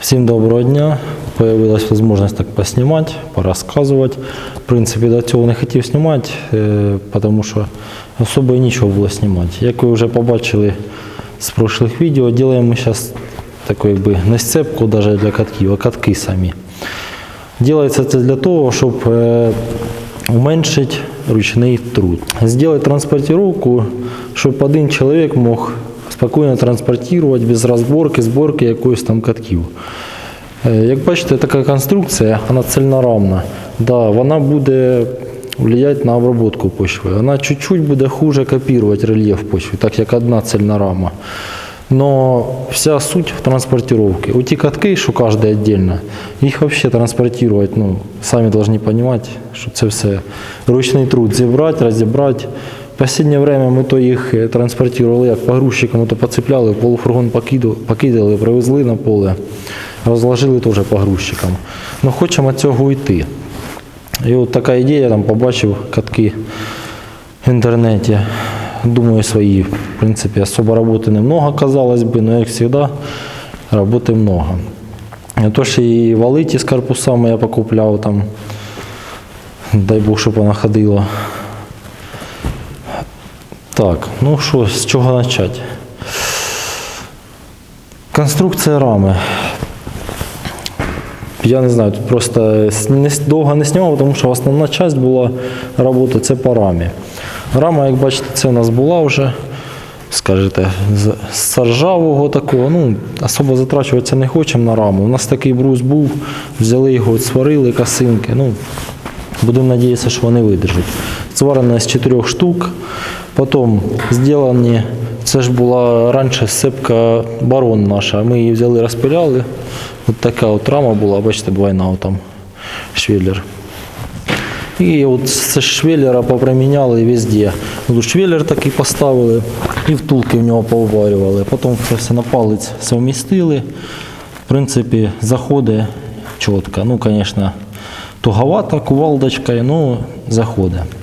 Всім доброго дня. Появилась можливість так поснімати, порозказувати. В принципі, до цього не хотів знімати, е, тому що особо і нічого було знімати. Як ви вже побачили з прошлих відео, робимо ми зараз таку якби не сцепку навіть для катків, а катки самі. Делается це для того, щоб е, уменьшити ручний труд. Сделать транспортировку, щоб один чоловік мог спокійно транспортувати без розборки, зборки якоїсь там катків. Як бачите, така конструкція, вона цельнорамна. Да, вона буде влиять на обробку почви. Вона чуть-чуть буде хуже копірувати рельєф почви, так як одна цельна рама. Но вся суть в транспортировке. У ті катки, що кожен віддільно, їх взагалі транспортувати, ну, самі повинні розуміти, що це все ручний труд зібрати, розібрати. Останнє время ми то їх е, транспортували як погрузчикам, то поцепляли, полуфургон покидали, привезли на поле, розложили теж погрузчикам. Ну хочемо від цього йти. І от така ідея, там побачив катки в інтернеті. Думаю, свої, в принципі, особо роботи немного, казалось би, но як завжди, роботи много. Тож і валиті з корпусами я покупляв там, дай Бог, щоб вона ходила. Так, ну що, з чого почати? Конструкція рами. Я не знаю, тут просто довго не знімав, тому що основна частина була роботи це по рамі. Рама, як бачите, це у нас була вже, скажете, з з ржавого такого. Ну, особо затрачуватися не хочемо на раму. У нас такий брус був, взяли його, сварили косинки. Ну, Будемо надіятися, що вони видержать. Зварена з чотирьох штук. Потім зроблені, це ж була раніше сцепка барон наша. Ми її взяли, розпиляли. От така от рама була, бачите, двойна там швеллер. І от з швеллера поприміняли везде. Тут швеллер такий поставили і втулки в нього поварювали. Потім це все на палець совмістили. В принципі, заходить чітко. Ну, звісно, туговато кувалдочкою, ну, заходить.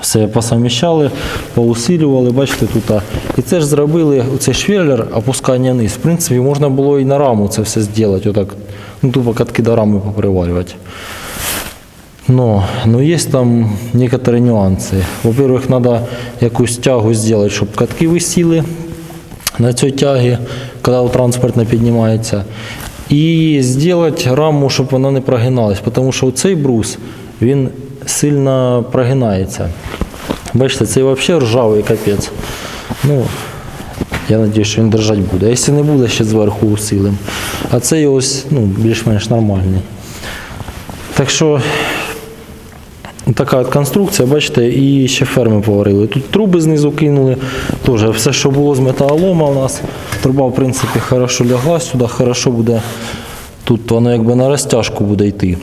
Все посовміщали, поусилювали, бачите, тут. а, І це ж зробили оцей швеллер, опускання вниз. В принципі, можна було і на раму це все зробити, отак, ну, тупо катки до рами поприварювати. Но, но есть там некоторые нюансы. Во-первых, надо якусь тягу сделать, щоб катки висіли на цій тягі, коли транспорт не піднімається. І зробити раму, щоб вона не прогиналась, тому що цей брус він сильно прогинається. Бачите, цей взагалі ржавий капець. Ну, я сподіваюся, що він держати буде. А якщо не буде, ще зверху усилим. А цей ось ну, більш-менш нормальний. Так що така от конструкція, бачите, і ще ферми поварили. Тут труби знизу кинули. Теж все, що було з металолома у нас. Труба, в принципі, хорошо лягла сюди, хорошо буде. Тут воно якби на розтяжку буде йти.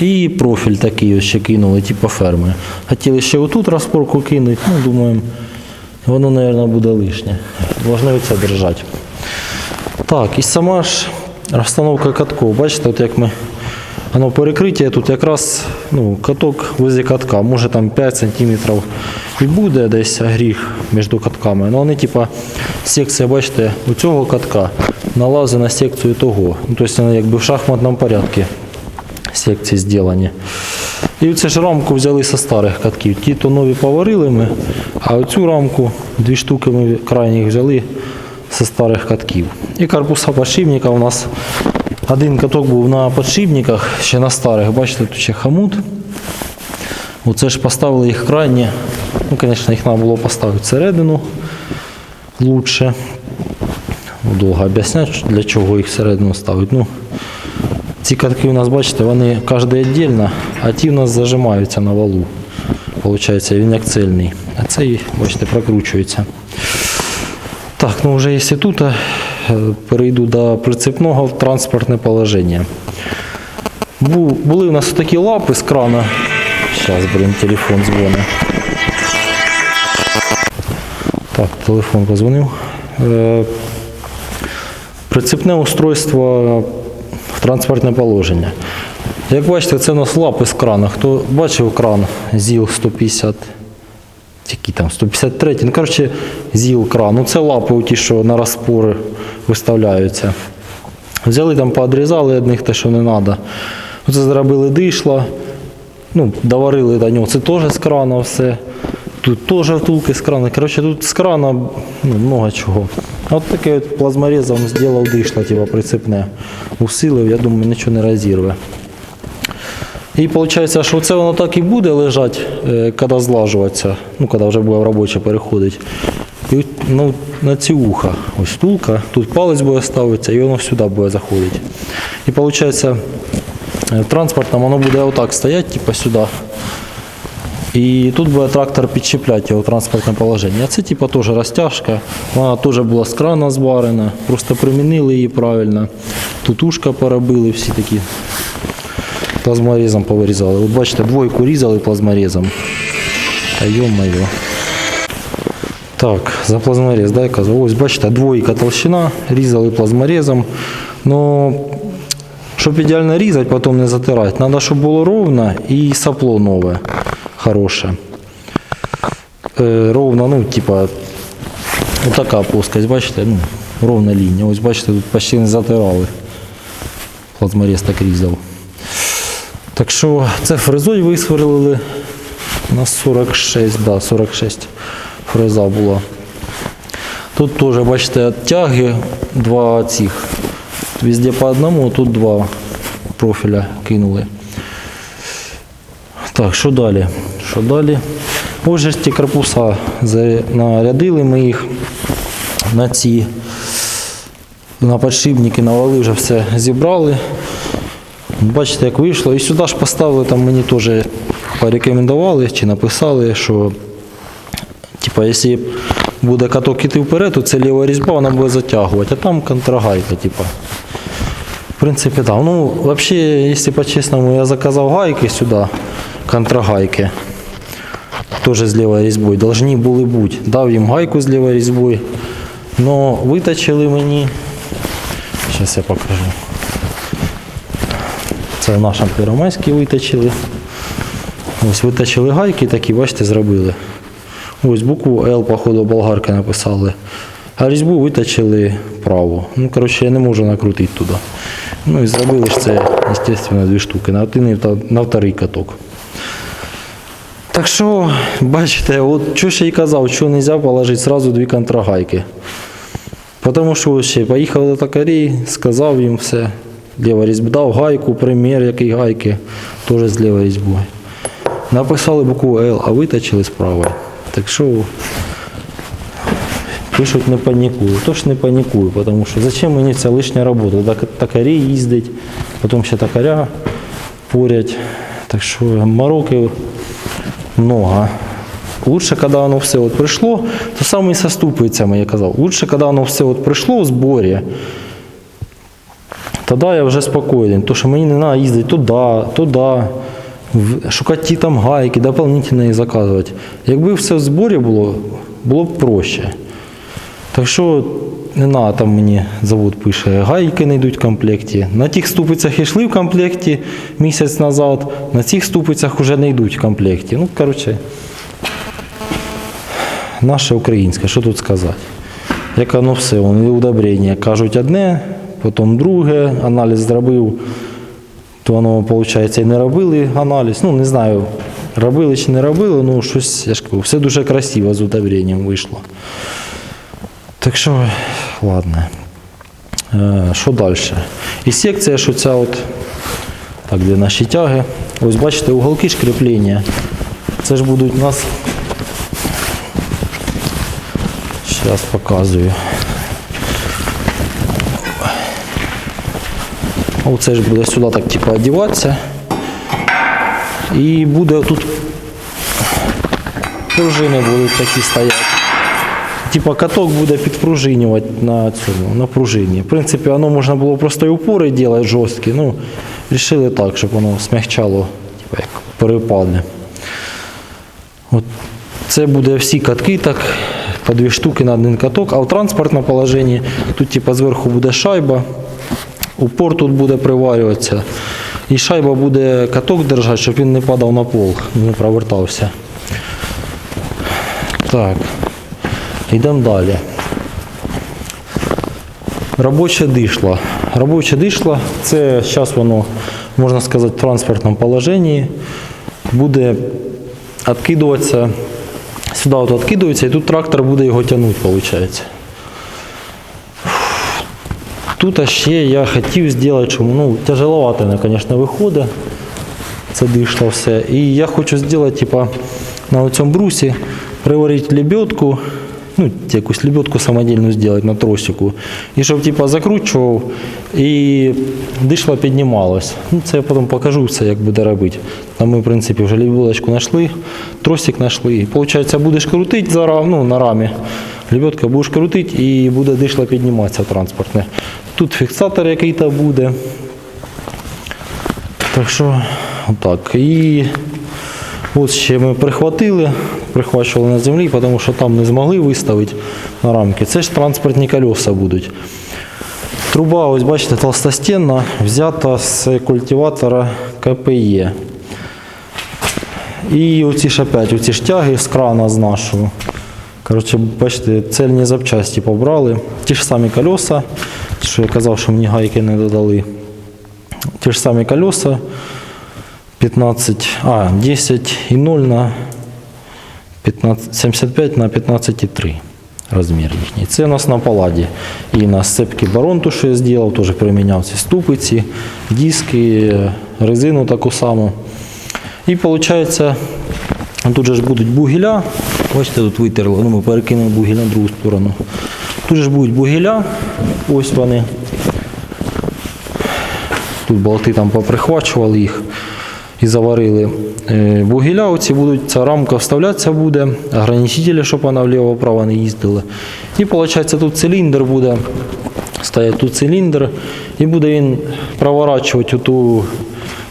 І профіль такий ось ще кинули, типу ферми. Хотіли ще отут розпорку кинути, ну, думаємо, воно, мабуть, буде лишнє. Должно це держати. Так, і сама ж розстановка катков. Бачите, от як ми. Воно перекриття тут якраз ну, каток возле катка. Може там 5 см і буде десь гріх між катками. Ну вони типа секція, бачите, у цього катка налазить на секцію того. Ну, тобто якби в шахматному порядку секції зроблені. І цю ж рамку взяли зі старих катків. Ті то нові поварили ми, а оцю рамку, дві штуки ми крайніх взяли зі старих катків. І корпуса подшипника у нас один каток був на подшипниках, ще на старих. Бачите, тут ще хамут. Оце ж поставили їх крайні. Ну, звісно, їх треба було поставити всередину лучше. Довго об'ясняти, для чого їх всередину ставити. Ну, ці катки у нас, бачите, вони кожен віддільно, а ті у нас зажимаються на валу. Получається, він як цельний. А цей, бачите, прокручується. Так, ну вже якщо тут, перейду до прицепного в транспортне положення. Бу- Були у нас такі лапи з крана. Зараз, блин, телефон дзвонить. Так, телефон позвонив. Е, Прицепне устройство в транспортне положення. Як бачите, це у нас лапи з крана. Хто бачив кран ЗІЛ 150, який там 153, ну коротше, ЗІЛ кран. Ну це лапи ті, що на розпори виставляються. Взяли там, поодрізали одних те, що не треба. Оце зробили дишла, ну, доварили до нього. Це теж з крана все. Тут теж втулки з крана. Коротше, тут з крана ну, много чого. От таке от плазморезом зробив дишло, типу, прицепне. Усилив, я думаю, нічого не розірве. І виходить, що це воно так і буде лежати, е, коли злажуватися, ну, коли вже буде в робоче переходить. І ну, на ці уха, ось тулка, тут палець буде ставитися і воно сюди буде заходити. І виходить, транспортом воно буде отак стояти, типу сюди. І тут буде трактор підчіпляти його в транспортне положення. А це типу теж розтяжка. Вона теж була з крана зварена, просто примінили її правильно. Тут ушка поробили всі такі плазморезом повирізали. От бачите, двойку різали плазморезом. Та йо-моє. Так, за плазморез, да, я казав. Ось бачите, двойка толщина, різали плазморезом. Ну, щоб ідеально різати, потім не затирати, треба, щоб було ровно і сопло нове, Хороше. Е, ровно, ну, типа, отака плоскость, бачите, ну, ровна лінія. Ось бачите, тут почти не затирали. Плазморез так. Так що це фрезою висверлили на 46, да, 46 фреза була. Тут теж, бачите, тяги, два цих. Везде по одному, тут два профіля кинули. Так, що далі? Що далі? Ось корпуса нарядили ми їх на ці на подшипники навали вже все зібрали. Бачите, як вийшло. І сюди ж поставили, там мені теж порекомендували чи написали, що типа, якщо буде каток іти вперед, то це ліва різьба, вона буде затягувати, а там контрагайка, типа. В принципі, так. Ну, взагалі, якщо по-чесному, я заказав гайки сюди, контрагайки. Теж з лівою різьбою. Должні були бути. Дав їм гайку з лівою різьбою. Но виточили мені. Зараз я покажу. Це в нашому Первомайській виточили. Ось виточили гайки такі, бачите, зробили. Ось букву Л, походу, болгарки написали. А різьбу виточили право. Ну, коротше, я не можу накрутити туди. Ну і зробили ж це, звісно, дві штуки. На один і на вторий каток. Так що, бачите, от що ще й казав, що не можна положити одразу дві контрагайки. Тому що ще поїхав до токарей, сказав їм все. Ліва різьба дав гайку, примір, який гайки, теж з лівою різьбою. Написали букву Л, а виточили з правої. Так що пишуть не панікую. Тож не панікую, тому що зачем мені ця лишня робота? Так токарі їздять, потім ще токаря порять. Так що мороки много. Лучше, когда оно все вот пришло, то саме і со ступицями, я казав. Лучше, когда оно все вот пришло в зборі, тоді я вже спокоен, То, що мені не треба їздити туди, туди, шукати там гайки, дополнительно їх заказувати. Якби все в зборі було, було б проще. Так що не треба там мені завод пише, гайки не йдуть в комплекті. На тих ступицях йшли в комплекті місяць назад, на цих ступицях вже не йдуть в комплекті. Ну, коротше, наше українське, що тут сказати? Як воно все, вони удобрення кажуть одне, потім друге, аналіз зробив, то воно, виходить, і не робили аналіз. Ну, не знаю, робили чи не робили, ну щось, я ж кажу, все дуже красиво з удобренням вийшло. Так що, ладно. Е, Що далі? І секція, що ця от, так, де наші тяги. Ось бачите, уголки ж кріплення. Це ж будуть у нас. Зараз показую. Оце ж буде сюди так типу одіватися. І буде тут пружини будуть такі стояти. Типа каток буде підпружинювати на цьому, на пружині. В принципі, воно можна було просто і упори робити жорсткі. Ну, рішили так, щоб воно смягчало, типа як перепади. От це буде всі катки так, по дві штуки на один каток, а в транспортному положенні тут типа зверху буде шайба, упор тут буде приварюватися. І шайба буде каток держати, щоб він не падав на пол, не провертався. Так. Йдемо далі. Робоче дишло. робоче дишло. Це зараз воно, можна сказати, в транспортному положенні. Буде відкидуватися, сюди от відкидується, і тут трактор буде його тягнути, виходить. Тут ще я хотів зробити, що ну, тяжеловато, воно, звісно, виходить. Це дишло все. І я хочу зробити, типа, на цьому брусі приварити лебедку, ну, якусь лебедку самодільну зробити на тросику. І щоб типа, закручував і дишло піднімалось. Ну, це я потім покажу все, як буде робити. Там ми, в принципі, вже лебедочку знайшли, тросик знайшли. І, виходить, будеш крутити зараз, ну, на рамі. Лебедка будеш крутити і буде дишло підніматися транспортне. Тут фіксатор який-то буде. Так що отак. І от ще ми прихватили, прихвачували на землі, тому що там не змогли виставити на рамки. Це ж транспортні колеса будуть. Труба, ось бачите, толстостінна, взята з культиватора КПЄ. І оці ж опять, оці ж тяги з крана з нашого. Коротше, бачите, цельні запчасті побрали. Ті ж самі колеса, що я казав, що мені гайки не додали. Ті ж самі колеса 15, а, 10 і 0 на 15, 75 на 15,3 розмір їхній. Це у нас на паладі. І на сцепки барон, то, що я зробив, теж приміняв ці ступиці, диски, резину таку саму. І виходить, тут же ж будуть бугеля. Бачите, тут витерли, ну ми перекинули бугель на другу сторону. Тут же ж будуть бугеля, ось вони. Тут болти там поприхвачували їх і заварили. Е, оці будуть, ця рамка вставлятися буде, ограничителі, щоб вона вліво-вправо не їздила. І виходить, тут циліндр буде, стоять тут циліндр, і буде він проворачувати ту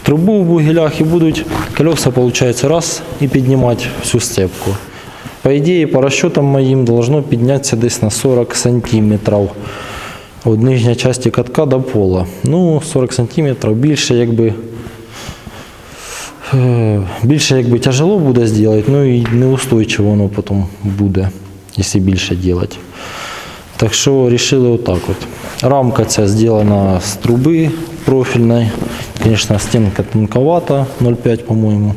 трубу в бугелях, і будуть колеса, виходить, раз і піднімати всю сцепку. По ідеї, по расчетам моїм, должно піднятися десь на 40 сантиметрів від нижньої частини катка до пола. Ну, 40 сантиметрів більше, якби. Е, Більше якби тяжело буде зробити, ну і неустойчиво воно потім буде, якщо більше робити. Так що вирішили отак от. Рамка ця зроблена з труби профільної. Звісно, стінка тонковата, 0,5, по-моєму.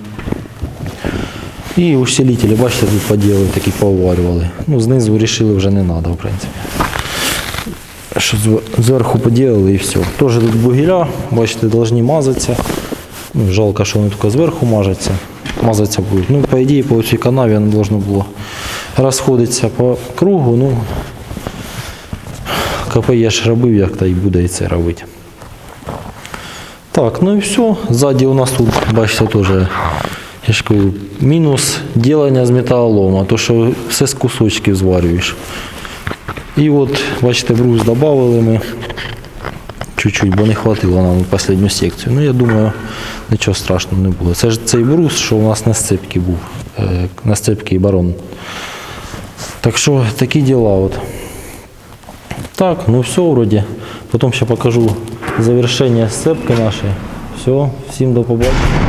І усилителі, бачите, тут поділи такі поварювали. Ну, знизу вирішили вже не треба, в принципі. Що зверху поділили і все. Теж тут бугеля, бачите, повинні мазатися. Жалко, що вони тільки зверху мажаться. Мазатися будуть. Ну, по ідеї, по цій канаві воно должно було розходитися по кругу. Ну, КПЄ ж робив, як то і буде і це робити. Так, ну і все. Ззаді у нас тут, бачите, теж я ж кажу, мінус ділення з металолома, то що все з кусочків зварюєш. І от, бачите, брус додали ми чуть-чуть, бо не хватило нам останню секцію. Ну, я думаю, нічого страшного не було. Це ж цей брус, що у нас на сцепці був, е, на сцепці і барон. Так що такі діла. От. Так, ну все вроде. Потім ще покажу завершення сцепки нашої. Все, всім до побачення.